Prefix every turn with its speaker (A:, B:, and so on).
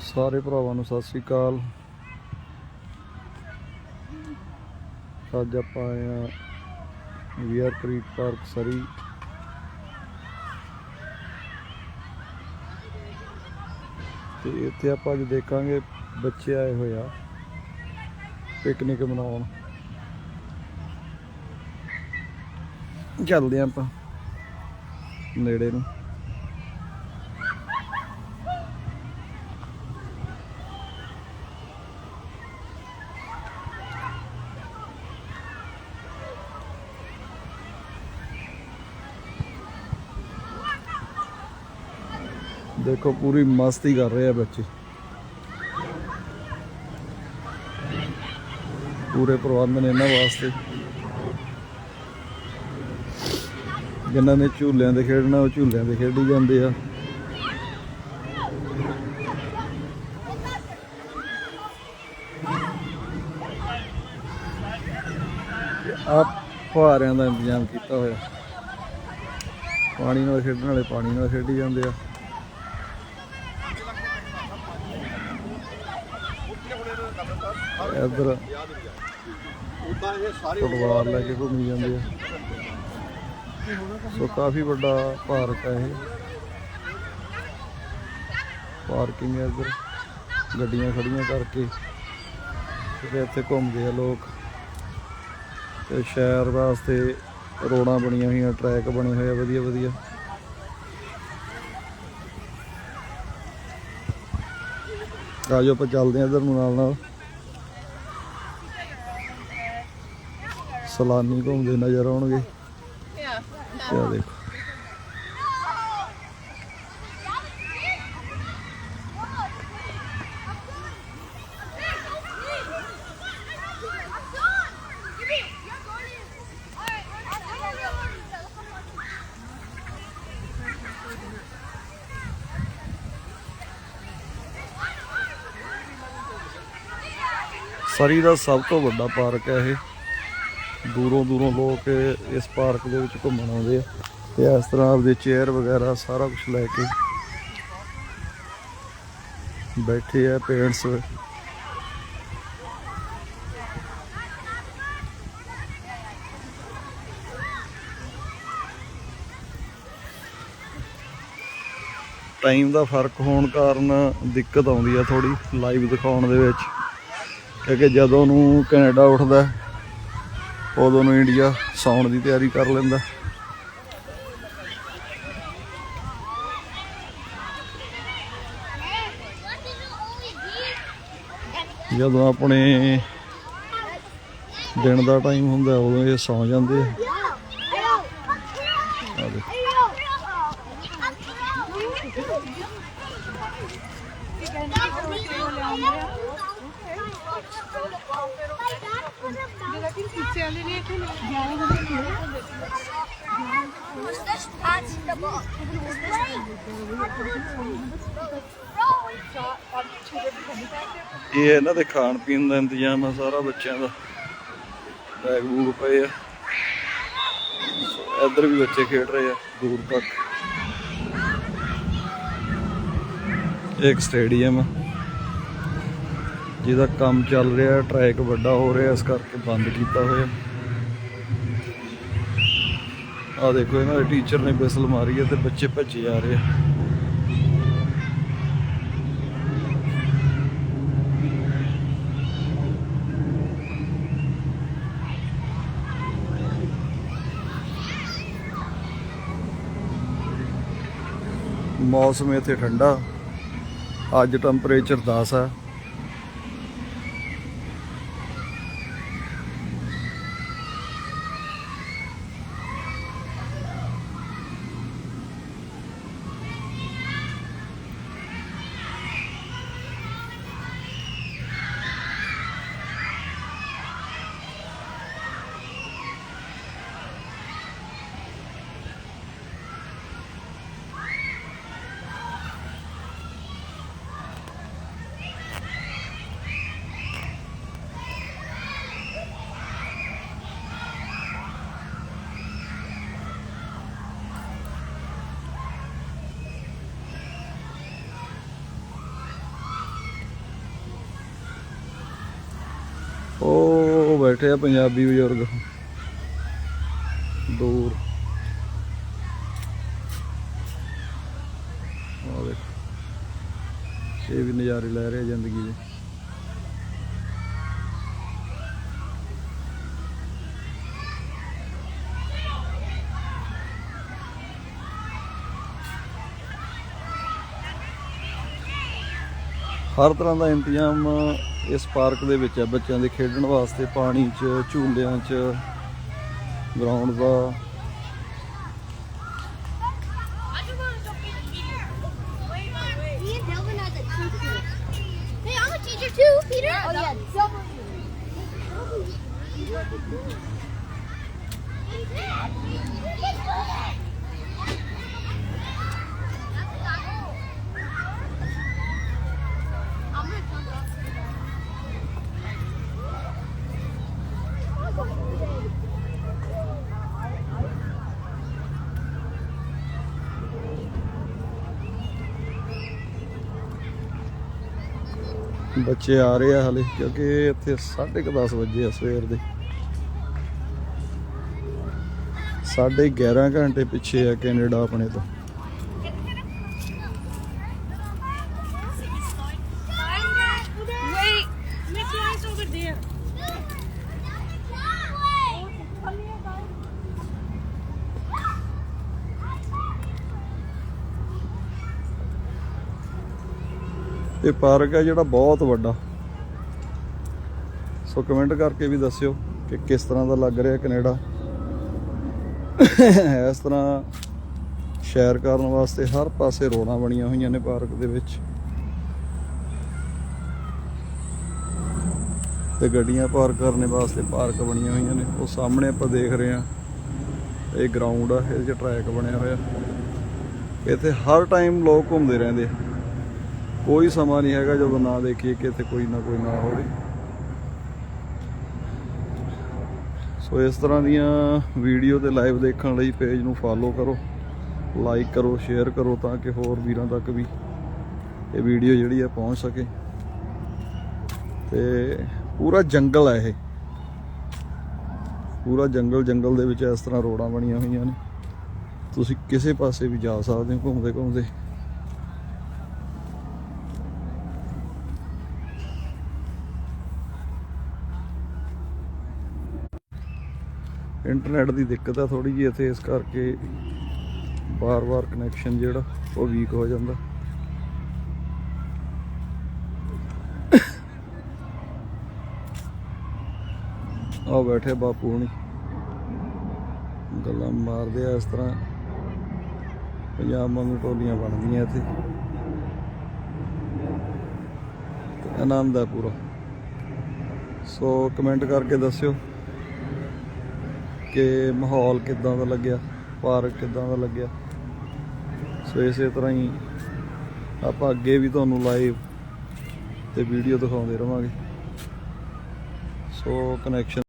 A: ਸਾਰੇ ਭਰਾਵਾਂ ਨੂੰ ਸਤਿ ਸ੍ਰੀ ਅਕਾਲ। ਅੱਜ ਆਪਾਂ ਆਏ ਆ ਵੀਆਰ ਕ੍ਰੀਕ ਪਾਰਕ ਸਰੀ। ਤੇ ਇੱਥੇ ਆਪਾਂ ਅੱਜ ਦੇਖਾਂਗੇ ਬੱਚੇ ਆਏ ਹੋਏ ਆ ਪਿਕਨਿਕ ਮਨਾਉਣ। ਚੱਲਦੇ ਆਂ ਆਪਾਂ। ਨੇੜੇ ਨੂੰ। ਦੇਖੋ ਪੂਰੀ ਮਸਤੀ ਕਰ ਰਹੇ ਆ ਬੱਚੇ। ਪੂਰੇ ਪ੍ਰਬੰਧ ਨੇ ਇਹਨਾਂ ਵਾਸਤੇ। ਜਿਨ੍ਹਾਂ ਨੇ ਝੂਲਿਆਂ ਦੇ ਖੇਡਣਾ, ਉਹ ਝੂਲਿਆਂ ਦੇ ਖੇਡੀ ਜਾਂਦੇ ਆ। ਆ ਫੁਹਾਰਿਆਂ ਦਾ ਇੰਤਜ਼ਾਮ ਕੀਤਾ ਹੋਇਆ। ਪਾਣੀ ਨਾਲ ਖੇਡਣ ਵਾਲੇ ਪਾਣੀ ਨਾਲ ਖੇਡੀ ਜਾਂਦੇ ਆ। ਇੱਧਰ
B: ਉਦਾਂ ਇਹ ਸਾਰੇ
A: ਫੁੱਟਬਾਲ ਲੈ ਕੇ ਘੁੰਮੀ ਜਾਂਦੇ ਆ। ਸੋ ਕਾਫੀ ਵੱਡਾ ਪਾਰਕ ਹੈ ਇਹ। ਪਾਰਕਿੰਗ ਹੈ ਇੱਧਰ। ਗੱਡੀਆਂ ਖੜੀਆਂ ਕਰਕੇ ਤੇ ਇੱਥੇ ਘੁੰਮਦੇ ਆ ਲੋਕ। ਤੇ ਸ਼ਹਿਰ ਵਾਸਤੇ ਰੋਡਾਂ ਬਣੀਆਂ ਹੋਈਆਂ, ਟਰੈਕ ਬਣੇ ਹੋਏ ਆ, ਵਧੀਆ ਵਧੀਆ। ਆਜੋ ਆਪਾਂ ਚੱਲਦੇ ਆ ਇੱਧਰ ਨੂੰ ਨਾਲ ਨਾਲ। ਸਲਾਨੀ ਘੁੰਮਦੇ ਨਜ਼ਰ ਆਉਣਗੇ। ਕਿਆ ਦੇਖੋ ਸਰੀ ਦਾ ਸਭ ਤੋਂ ਵੱਡਾ ਪਾਰਕ ਹੈ ਇਹ। ਦੂਰੋਂ ਦੂਰੋਂ ਲੋਕ ਇਸ ਪਾਰਕ ਦੇ ਵਿੱਚ ਘੁੰਮਣ ਆਉਂਦੇ ਆ। ਤੇ ਇਸ ਤਰ੍ਹਾਂ ਆਪਦੇ ਚੇਅਰ ਵਗੈਰਾ ਸਾਰਾ ਕੁਝ ਲੈ ਕੇ ਬੈਠੇ ਆ ਪੇਰੈਂਟਸ ਟਾਈਮ ਦਾ ਫ਼ਰਕ ਹੋਣ ਕਾਰਨ ਦਿੱਕਤ ਆਉਂਦੀ ਆ ਥੋੜੀ ਲਾਈਵ ਦਿਖਾਉਣ ਦੇ ਵਿੱਚ। ਕਿਉਂਕਿ ਜਦੋਂ ਨੂੰ ਕੈਨੇਡਾ ਉੱਠਦਾ ਉਦੋਂ ਨੂੰ ਇੰਡੀਆ ਸੌਣ ਦੀ ਤਿਆਰੀ ਕਰ ਲੈਂਦਾ। ਜਦੋਂ ਆਪਣੇ ਦਿਨ ਦਾ ਟਾਈਮ ਹੁੰਦਾ, ਉਦੋਂ ਇਹ ਸੌ ਜਾਂਦੇ ਆ। ਆ ਦੇਖੋ।
C: ਪਿੱਛੇ ਵਾਲੇ ਨੇ ਇੱਥੇ
A: ਇਹ ਇਹਨਾਂ ਦੇ ਖਾਣ ਪੀਣ ਦਾ ਇੰਤਜ਼ਾਮ ਆ ਸਾਰਾ ਬੱਚਿਆਂ ਦਾ। ਬੈਗ ਬੂਗ ਪਏ ਆ। ਇੱਧਰ ਵੀ ਬੱਚੇ ਖੇਡ ਰਹੇ ਆ, ਦੂਰ ਤੱਕ। ਇੱਕ ਸਟੇਡੀਅਮ ਆ। ਜਿਹਦਾ ਕੰਮ ਚੱਲ ਰਿਹਾ ਟਰੈਕ ਵੱਡਾ ਹੋ ਰਿਹਾ, ਇਸ ਕਰਕੇ ਬੰਦ ਕੀਤਾ ਹੋਇਆ। ਆ ਦੇਖੋ, ਇਹਨਾਂ ਦੇ ਟੀਚਰ ਨੇ ਬਿਸਲ ਮਾਰੀ ਹੈ ਤੇ ਬੱਚੇ ਭੱਜੇ ਜਾ ਰਹੇ ਆ। ਮੌਸਮ ਇੱਥੇ ਠੰਡਾ। ਅੱਜ ਟੈਂਪਰੇਚਰ 10 ਹੈ ਉਹ ਬੈਠੇ ਆ ਪੰਜਾਬੀ ਬਜ਼ੁਰਗ। ਦੂਰ। ਆ ਦੇਖੋ ਇਹ ਵੀ ਨਜ਼ਾਰੇ ਲੈ ਰਹੇ ਆ ਜ਼ਿੰਦਗੀ ਦੇ। ਹਰ ਤਰ੍ਹਾਂ ਦਾ ਇੰਤਜ਼ਾਮ ਇਸ ਪਾਰਕ ਦੇ ਵਿੱਚ ਹੈ ਬੱਚਿਆਂ ਦੇ ਖੇਡਣ ਵਾਸਤੇ ਪਾਣੀ 'ਚ, ਝੂਲਿਆਂ 'ਚ ਗਰਾਊਂਡ ਦਾ।
D: Me and Delvin
A: ਬੱਚੇ ਆ ਰਹੇ ਆ ਹਲੇ, ਕਿਉਂਕਿ ਇੱਥੇ 10:30 ਵਜੇ ਆ ਸਵੇਰ ਦੇ। 11:30 ਘੰਟੇ ਪਿੱਛੇ ਆ ਕੈਨੇਡਾ ਆਪਣੇ ਤੋਂ। ਇਹ ਪਾਰਕ ਹੈ ਜਿਹੜਾ ਬਹੁਤ ਵੱਡਾ। ਸੋ ਕਮੈਂਟ ਕਰਕੇ ਵੀ ਦੱਸਿਓ ਕਿ ਕਿਸ ਤਰ੍ਹਾਂ ਦਾ ਲੱਗ ਰਿਹਾ ਕੈਨੇਡਾ। ਇਸ ਤਰ੍ਹਾਂ ਸ਼ੈਰ ਕਰਨ ਵਾਸਤੇ ਹਰ ਪਾਸੇ ਰੋਡਾਂ ਬਣੀਆਂ ਹੋਈਆਂ ਨੇ ਪਾਰਕ ਦੇ ਵਿੱਚ। ਤੇ ਗੱਡੀਆਂ ਪਾਰਕ ਕਰਨ ਵਾਸਤੇ ਪਾਰਕ ਬਣੀਆਂ ਹੋਈਆਂ ਨੇ। ਉਹ ਸਾਹਮਣੇ ਆਪਾਂ ਦੇਖ ਰਹੇ ਹਾਂ। ਇਹ ਗਰਾਊਂਡ ਆ ਇਹ 'ਚ ਟਰੈਕ ਬਣਿਆ ਹੋਇਆ। ਇੱਥੇ ਹਰ ਟਾਈਮ ਲੋਕ ਘੁੰਮਦੇ ਰਹਿੰਦੇ ਆ। ਕੋਈ ਸਮਾਂ ਨਹੀਂ ਹੈਗਾ ਜਦੋਂ ਨਾ ਦੇਖੀਏ ਕਿ ਇੱਥੇ ਕੋਈ ਨਾ ਕੋਈ ਨਾ ਹੋਵੇ। ਸੋ ਇਸ ਤਰ੍ਹਾਂ ਦੀਆਂ ਵੀਡੀਓ ਤੇ ਲਾਈਵ ਦੇਖਣ ਲਈ ਪੇਜ ਨੂੰ ਫਾਲੋ ਕਰੋ ਲਾਈਕ ਕਰੋ ਸ਼ੇਅਰ ਕਰੋ ਤਾਂ ਕਿ ਹੋਰ ਵੀਰਾਂ ਤੱਕ ਵੀ ਇਹ ਵੀਡੀਓ ਜਿਹੜੀ ਆ ਪਹੁੰਚ ਸਕੇ। ਤੇ ਪੂਰਾ ਜੰਗਲ ਹੈ ਇਹ। ਪੂਰਾ ਜੰਗਲ ਜੰਗਲ ਦੇ ਵਿੱਚ ਇਸ ਤਰ੍ਹਾਂ ਰੋਡਾਂ ਬਣੀਆਂ ਹੋਈਆਂ ਨੇ। ਤੁਸੀਂ ਕਿਸੇ ਪਾਸੇ ਵੀ ਜਾ ਸਕਦੇ ਹੋ ਘੁੰਮਦੇ ਘੁੰਮਦੇ ਇੰਟਰਨੈਟ ਦੀ ਦਿੱਕਤ ਆ ਥੋੜੀ ਜਿਹੀ, ਇੱਥੇ ਇਸ ਕਰਕੇ ਬਾਰ-ਬਾਰ ਕਨੈਕਸ਼ਨ ਜਿਹੜਾ, ਉਹ ਵੀਕ ਹੋ ਜਾਂਦਾ। ਆ ਬੈਠੇ ਬਾਪੂ ਹੁਣੀ। ਗੱਲਾਂ ਮਾਰਦੇ ਆ ਇਸ ਤਰ੍ਹਾਂ। ਪੰਜਾਬ ਵਾਂਗੂ ਟੋਲੀਆਂ ਬਣਦੀਆਂ ਇੱਥੇ। ਆਨੰਦ ਆ ਪੂਰਾ। ਸੋ ਕਮੈਂਟ ਕਰਕੇ ਦੱਸਿਓ। ਕਿ ਮਾਹੌਲ ਕਿਦਾਂ ਦਾ ਲੱਗਿਆ, ਪਾਰਕ ਕਿਦਾਂ ਦਾ ਲੱਗਿਆ। ਸੋ ਇਸੇ ਤਰ੍ਹਾਂ ਹੀ ਆਪਾਂ ਅੱਗੇ ਵੀ ਤੁਹਾਨੂੰ ਲਾਈਵ ਤੇ ਵੀਡੀਓ ਦਿਖਾਉਂਦੇ ਰਵਾਂਗੇ। ਸੋ ਕਨੈਕਸ਼ਨ